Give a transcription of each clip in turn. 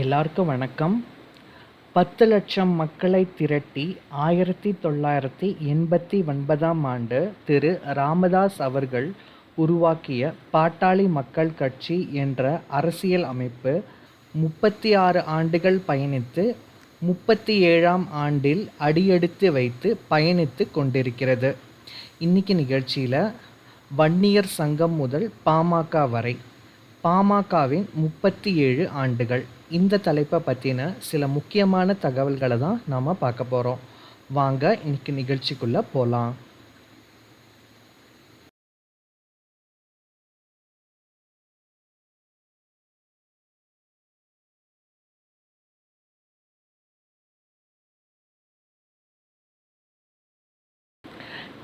எல்லாருக்கும் வணக்கம். பத்து லட்சம் மக்களை திரட்டி ஆயிரத்தி தொள்ளாயிரத்தி எண்பத்தி ஒன்பதாம் ஆண்டு திரு. ராமதாஸ் அவர்கள் உருவாக்கிய பாட்டாளி மக்கள் கட்சி என்ற அரசியல் அமைப்பு முப்பத்தி ஆறு ஆண்டுகள் பயணித்து முப்பத்தி ஏழாம் ஆண்டில் அடியெடுத்து வைத்து பயணித்து கொண்டிருக்கிறது. இன்னைக்கு நிகழ்ச்சியில் வன்னியர் சங்கம் முதல் பாமக வரை பாமகவின் முப்பத்தி ஏழு ஆண்டுகள். இந்த தலைப்பை பற்றின சில முக்கியமான தகவல்களை தான் நாம் பார்க்க போகிறோம் வாங்க இன்னைக்கு நிகழ்ச்சிக்குள்ளே போகலாம்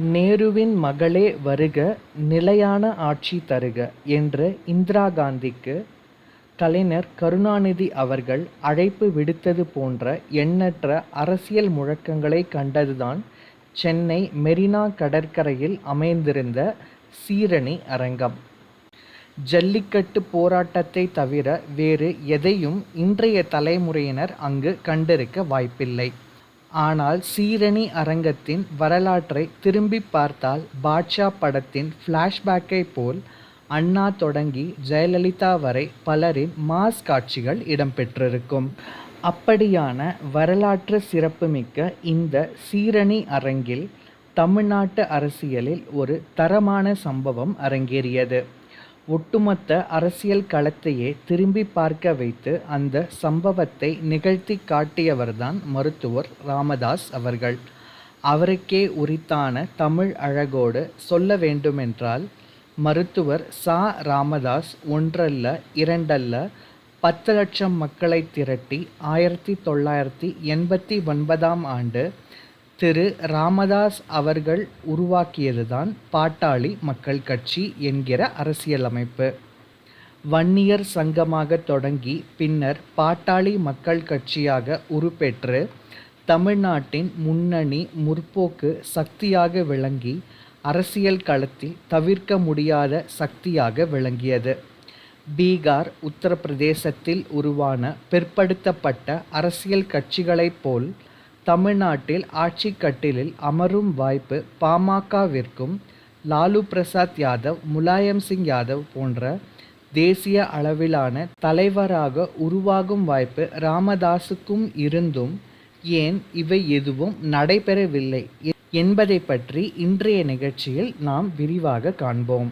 நேருவின் மகளே வருக நிலையான ஆட்சி தருக என்று இந்திரா காந்திக்கு கலைஞர் கருணாநிதி அவர்கள் அழைப்பு விடுத்தது போன்ற எண்ணற்ற அரசியல் முழக்கங்களை கண்டதுதான் சென்னை மெரினா கடற்கரையில் அமைந்திருந்த சீரணி அரங்கம். ஜல்லிக்கட்டு போராட்டத்தை தவிர வேறு எதையும் இன்றைய தலைமுறையினர் அங்கு கண்டிருக்க வாய்ப்பில்லை. ஆனால் சீரணி அரங்கத்தின் வரலாற்றை திரும்பி பார்த்தால் பாட்ஷா படத்தின் ஃப்ளாஷ்பேக்கை போல் அண்ணா தொடங்கி ஜெயலலிதா வரை பலரின் மாஸ் காட்சிகள் இடம்பெற்றிருக்கும். அப்படியான வரலாற்று சிறப்புமிக்க இந்த சீரணி அரங்கில் தமிழ்நாட்டு அரசியலில் ஒரு தரமான சம்பவம் அரங்கேறியது. ஒட்டுமொத்த அரசியல் களத்தையே திரும்பி பார்க்க வைத்து அந்த சம்பவத்தை நிகழ்த்தி காட்டியவர்தான் மருத்துவர் ராமதாஸ் அவர்கள். அவருக்கே உரித்தான தமிழ் அழகோடு சொல்ல வேண்டுமென்றால் மருத்துவர் சா. ராமதாஸ் ஒன்றல்ல இரண்டல்ல பத்து லட்சம் மக்களை திரட்டி ஆயிரத்தி தொள்ளாயிரத்தி எண்பத்தி ஒன்பதாம் ஆண்டு திரு. ராமதாஸ் அவர்கள் உருவாக்கியதுதான் பாட்டாளி மக்கள் கட்சி என்கிற அரசியலமைப்பு. வன்னியர் சங்கமாக தொடங்கி பின்னர் பாட்டாளி மக்கள் கட்சியாக உருப்பெற்று தமிழ்நாட்டின் முன்னணி முற்போக்கு சக்தியாக விளங்கி அரசியல் களத்தில் தவிர்க்க முடியாத சக்தியாக விளங்கியது. பீகார் உத்தரப்பிரதேசத்தில் உருவான பிற்படுத்தப்பட்ட அரசியல் கட்சிகளைப் போல் தமிழ்நாட்டில் ஆட்சி கட்டிலில் அமரும் வாய்ப்பு பாமகவிற்கும் லாலு பிரசாத் யாதவ் முலாயம் சிங் யாதவ் போன்ற தேசிய அளவிலான தலைவராக உருவாகும் வாய்ப்பு ராமதாஸுக்கும் இருந்தும் ஏன் இவை எதுவும் நடைபெறவில்லை என்பதை பற்றி இன்றைய நிகழ்ச்சியில் நாம் விரிவாக காண்போம்.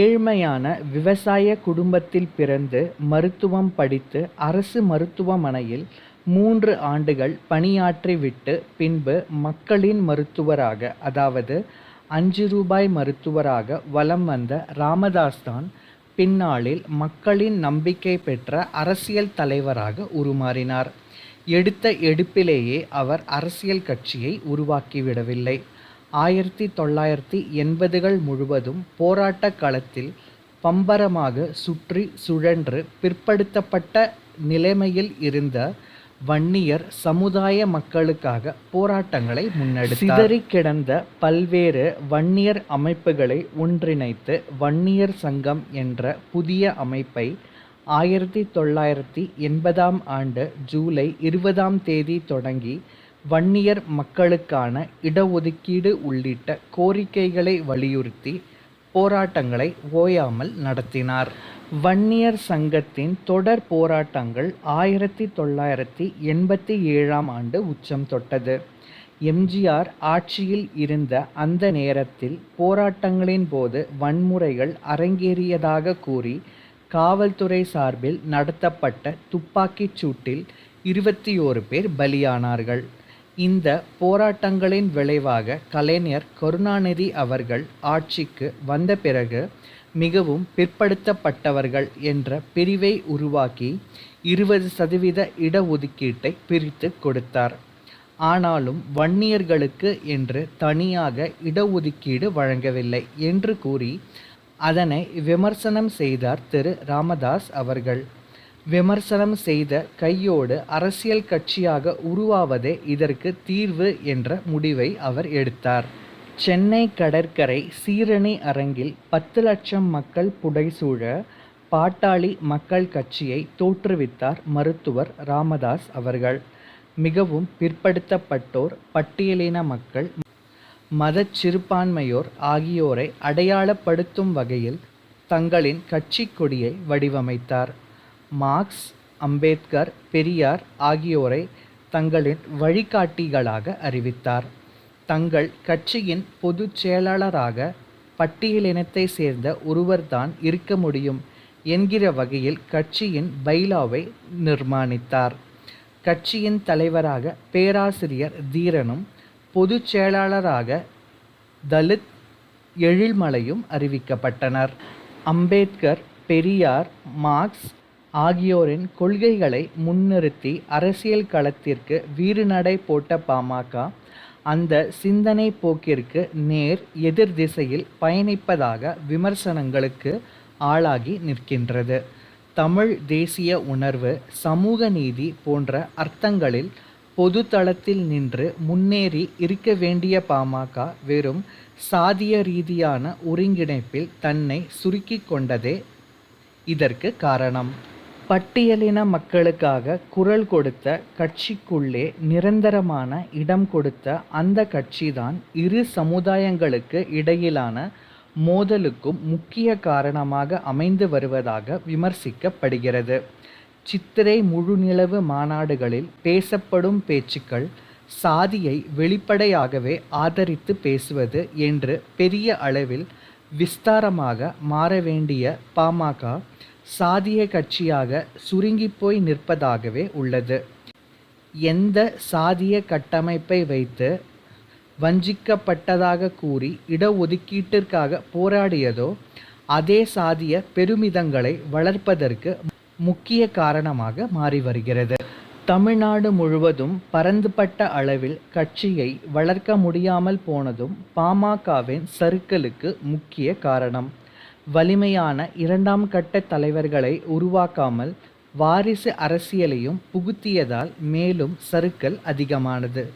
ஏழ்மையான விவசாய குடும்பத்தில் பிறந்து மருத்துவம் படித்து அரசு மருத்துவமனையில் மூன்று ஆண்டுகள் பணியாற்றிவிட்டு பின்பு மக்களின் மருத்துவராக அதாவது அஞ்சு ரூபாய் மருத்துவராக வலம் வந்த ராமதாஸ் தான் பின்னாளில் மக்களின் நம்பிக்கை பெற்ற அரசியல் தலைவராக உருமாறினார். எடுத்த எடுப்பிலேயே அவர் அரசியல் கட்சியை உருவாக்கிவிடவில்லை. ஆயிரத்தி தொள்ளாயிரத்தி எண்பதுகள் முழுவதும் போராட்ட களத்தில் பம்பரமாக சுற்றி சுழன்று பிற்படுத்தப்பட்ட நிலைமையில் இருந்த வன்னியர் சமுதாய மக்களுக்காக போராட்டங்களை முன்னெடுத்தார். சிதறி கிடந்த பல்வேறு வன்னியர் அமைப்புகளை ஒன்றிணைத்து வன்னியர் சங்கம் என்ற புதிய அமைப்பை ஆயிரத்தி தொள்ளாயிரத்தி எண்பதாம் ஆண்டு ஜூலை இருபதாம் தேதி தொடங்கி வன்னியர் மக்களுக்கான இடஒதுக்கீடு உள்ளிட்ட கோரிக்கைகளை வலியுறுத்தி போராட்டங்களை ஓயாமல் நடத்தினார். வன்னியர் சங்கத்தின் தொடர் போராட்டங்கள் ஆயிரத்தி தொள்ளாயிரத்தி எண்பத்தி ஏழாம் ஆண்டு உச்சம் தொட்டது. எம்ஜிஆர் ஆட்சியில் இருந்த அந்த நேரத்தில் போராட்டங்களின் போது வன்முறைகள் அரங்கேறியதாக கூறி காவல்துறை சார்பில் நடத்தப்பட்ட துப்பாக்கிச் சூட்டில் இருபத்தி ஓரு பேர் பலியானார்கள். இந்த போராட்டங்களின் விளைவாக கலைஞர் கருணாநிதி அவர்கள் ஆட்சிக்கு வந்த பிறகு மிகவும் பிற்படுத்தப்பட்டவர்கள் என்ற பிரிவை உருவாக்கி இருபது சதவீத இடஒதுக்கீட்டை பிரித்து கொடுத்தார். ஆனாலும் வன்னியர்களுக்கு என்று தனியாக இடஒதுக்கீடு வழங்கவில்லை என்று கூறி அதனை விமர்சனம் செய்தார் திரு ராமதாஸ் அவர்கள் விமர்சனம் செய்த கையோடு அரசியல் கட்சியாக உருவாவதே இதற்கு தீர்வு என்ற முடிவை அவர் எடுத்தார் சென்னை கடற்கரை சீரணி அரங்கில் பத்து லட்சம் மக்கள் புடைசூழ பாட்டாளி மக்கள் கட்சியை தோற்றுவித்தார் மருத்துவர் ராமதாஸ் அவர்கள். மிகவும் பிற்படுத்தப்பட்டோர், பட்டியலின மக்கள், மதச் சிறுபான்மையோர் ஆகியோரை அடையாளப்படுத்தும் வகையில் தங்களின் கட்சிக் கொடியை வடிவமைத்தார். மார்க்ஸ், அம்பேத்கர், பெரியார் ஆகியோரை தங்களின் வழிகாட்டிகளாக அறிவித்தார். தங்கள் கட்சியின் பொதுச் செயலாளராக பட்டியலினத்தை சேர்ந்த ஒருவர்தான் இருக்க முடியும் என்கிற வகையில் கட்சியின் பைலாவை நிர்மாணித்தார். கட்சியின் தலைவராக பேராசிரியர் தீரனும், பொதுச் செயலாளராக தலித் எழில்மலையும் அறிவிக்கப்பட்டனர். அம்பேத்கர், பெரியார், மார்க்ஸ் ஆகியோரின் கொள்கைகளை முன்னிறுத்தி அரசியல் களத்திற்கு வீறுநடை போட்ட பாமக அந்த சிந்தனை போக்கிற்கு நேர் எதிர் திசையில் பயணிப்பதாக விமர்சனங்களுக்கு ஆளாகி நிற்கின்றது. தமிழ் தேசிய உணர்வு, சமூக நீதி போன்ற அர்த்தங்களில் பொது தளத்தில் நின்று முன்னேறி இருக்க வேண்டிய பாமக வெறும் சாதிய ரீதியான ஒருங்கிணைப்பில் தன்னை சுருக்கி கொண்டதே இதற்கு காரணம். பட்டியலின மக்களுக்காக குரல் கொடுத்த கட்சிக்குள்ளே நிரந்தரமான இடம் கொடுத்த அந்த கட்சிதான் இரு சமுதாயங்களுக்கு இடையிலான மோதலுக்கும் முக்கிய காரணமாக அமைந்து வருவதாக விமர்சிக்கப்படுகிறது. சித்திரை முழுநிலவு மாநாடுகளில் பேசப்படும் பேச்சுக்கள், சாதியை வெளிப்படையாகவே ஆதரித்து பேசுவது என்று பெரிய அளவில் விஸ்தாரமாக மாற வேண்டிய பாமக சாதிய கட்சியாக சுருங்கிப்போய் நிற்பதாகவே உள்ளது. எந்த சாதிய கட்டமைப்பை வைத்து வஞ்சிக்கப்பட்டதாக கூறி இடஒதுக்கீட்டிற்காக போராடியதோ அதே சாதிய பெருமிதங்களை வளர்ப்பதற்கு முக்கிய காரணமாக மாறி வருகிறது. தமிழ்நாடு முழுவதும் பரந்துபட்ட அளவில் கட்சியை வளர்க்க முடியாமல் போனதும் பாமகவின் ம. சறுக்கலுக்கு முக்கிய காரணம். வலிமையான இரண்டாம் கட்ட தலைவர்களை உருவாக்காமல் வாரிசு அரசியலையும் புகுத்தியதால் மேலும் சறுக்கல் அதிகமானது.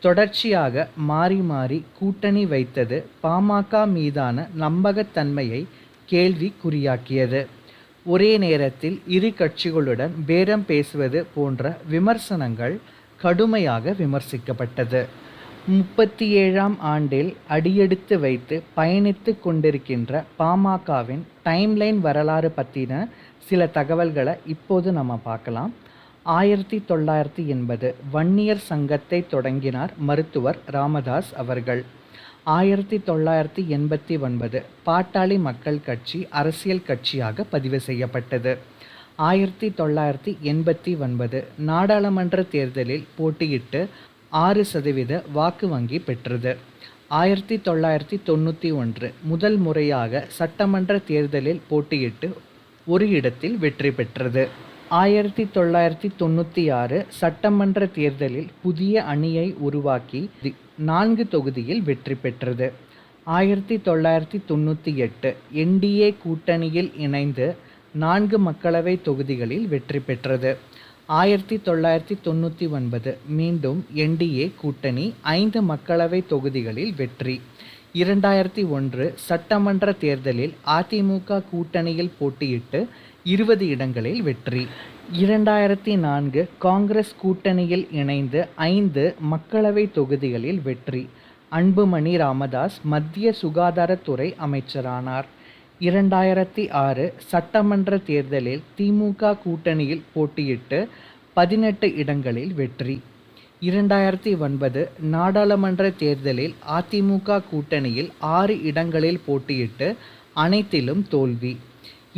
தொடர்ச்சியாக மாறி மாறி கூட்டணி வைத்தது பாமக மீதான நம்பகத்தன்மையை கேள்வி குறியாக்கியது. ஒரே நேரத்தில் இரு கட்சிகளுடன் பேரம் பேசுவது போன்ற விமர்சனங்கள் கடுமையாக விமர்சிக்கப்பட்டது. முப்பத்தி ஏழாம் ஆண்டில் அடியெடுத்து வைத்து பயணித்துக் கொண்டிருக்கின்ற பாமகவின் டைம்லைன் வரலாறு பற்றின சில தகவல்களை இப்போது நம்ம பார்க்கலாம். ஆயிரத்தி தொள்ளாயிரத்தி எண்பது வன்னியர் சங்கத்தை தொடங்கினார் மருத்துவர் ராமதாஸ் அவர்கள். ஆயிரத்தி தொள்ளாயிரத்தி எண்பத்தி ஒன்பது பாட்டாளி மக்கள் கட்சி அரசியல் கட்சியாக பதிவு செய்யப்பட்டது. ஆயிரத்தி தொள்ளாயிரத்தி எண்பத்தி ஒன்பது நாடாளுமன்ற தேர்தலில் போட்டியிட்டு ஆறு சதவீத வாக்கு வங்கி பெற்றது. ஆயிரத்தி தொள்ளாயிரத்தி தொண்ணூற்றி ஒன்று முதல் முறையாக சட்டமன்ற தேர்தலில் போட்டியிட்டு ஒரு இடத்தில் வெற்றி பெற்றது. ஆயிரத்தி தொள்ளாயிரத்தி தொண்ணூற்றி ஆறு சட்டமன்ற தேர்தலில் புதிய அணியை உருவாக்கி நான்கு தொகுதியில் வெற்றி பெற்றது. ஆயிரத்தி தொள்ளாயிரத்தி தொண்ணூற்றி எட்டு என்டிஏ கூட்டணியில் இணைந்து நான்கு மக்களவை தொகுதிகளில் வெற்றி பெற்றது. ஆயிரத்தி தொள்ளாயிரத்தி தொண்ணூற்றி ஒன்பது மீண்டும் என்டிஏ கூட்டணி ஐந்து மக்களவை தொகுதிகளில் வெற்றி. இரண்டாயிரத்தி ஒன்று சட்டமன்ற தேர்தலில் அதிமுக கூட்டணியில் போட்டியிட்டு இருபது இடங்களில் வெற்றி. இரண்டாயிரத்தி நான்கு காங்கிரஸ் கூட்டணியில் இணைந்து ஐந்து மக்களவை தொகுதிகளில் வெற்றி. அன்புமணி ராமதாஸ் மத்திய சுகாதாரத்துறை அமைச்சரானார். இரண்டாயிரத்தி ஆறு சட்டமன்ற தேர்தலில் திமுக கூட்டணியில் போட்டியிட்டு பதினெட்டு இடங்களில் வெற்றி. இரண்டாயிரத்தி ஒன்பது நாடாளுமன்ற தேர்தலில் அதிமுக கூட்டணியில் ஆறு இடங்களில் போட்டியிட்டு அனைத்திலும் தோல்வி.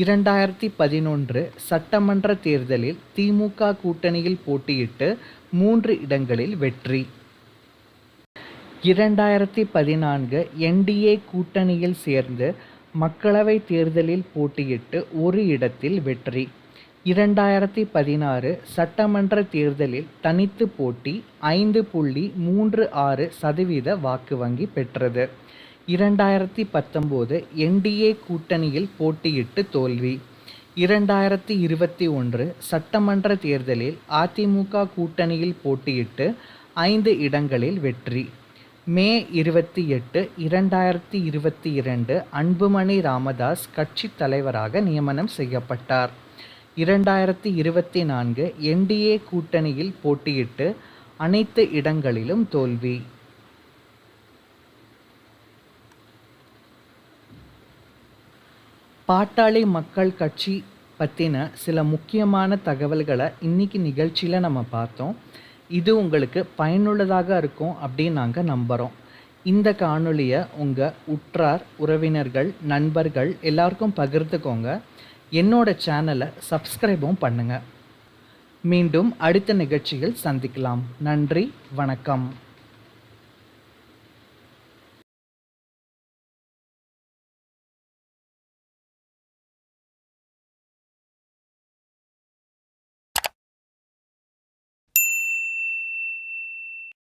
இரண்டாயிரத்தி பதினொன்று சட்டமன்ற தேர்தலில் திமுக கூட்டணியில் போட்டியிட்டு மூன்று இடங்களில் வெற்றி. இரண்டாயிரத்தி பதினான்கு என்டிஏ கூட்டணியில் சேர்ந்து மக்களவை தேர்தலில் போட்டியிட்டு ஒரு இடத்தில் வெற்றி. இரண்டாயிரத்தி பதினாறு சட்டமன்ற தேர்தலில் தனித்து போட்டி ஐந்து புள்ளி மூன்று ஆறு சதவீத வாக்கு வங்கி பெற்றது. இரண்டாயிரத்தி பத்தொம்போது என்டிஏ கூட்டணியில் போட்டியிட்டு தோல்வி. இரண்டாயிரத்தி இருபத்தி ஒன்று சட்டமன்ற தேர்தலில் அதிமுக கூட்டணியில் போட்டியிட்டு ஐந்து இடங்களில் வெற்றி. மே இருபத்தி எட்டு இரண்டாயிரத்தி இருபத்தி இரண்டு அன்புமணி ராமதாஸ் கட்சித் தலைவராக நியமனம் செய்யப்பட்டார் இரண்டாயிரத்தி இருபத்தி நான்கு என்டிஏ கூட்டணியில் போட்டியிட்டு அனைத்து இடங்களிலும் தோல்வி பாட்டாளி மக்கள் கட்சி பற்றின சில முக்கியமான தகவல்களை இன்றைக்கி நிகழ்ச்சியில் நம்ம பார்த்தோம். இது உங்களுக்கு பயனுள்ளதாக இருக்கும் அப்படின்னு நாங்கள் நம்புகிறோம் இந்த காணொளியை உங்கள் உற்றார் உறவினர்கள் நண்பர்கள் எல்லாருக்கும் பகிர்ந்துக்கோங்க. என்னோட சேனலை சப்ஸ்கிரைபும் பண்ணுங்கள் மீண்டும் அடுத்த நிகழ்ச்சியில் சந்திக்கலாம். நன்றி வணக்கம்.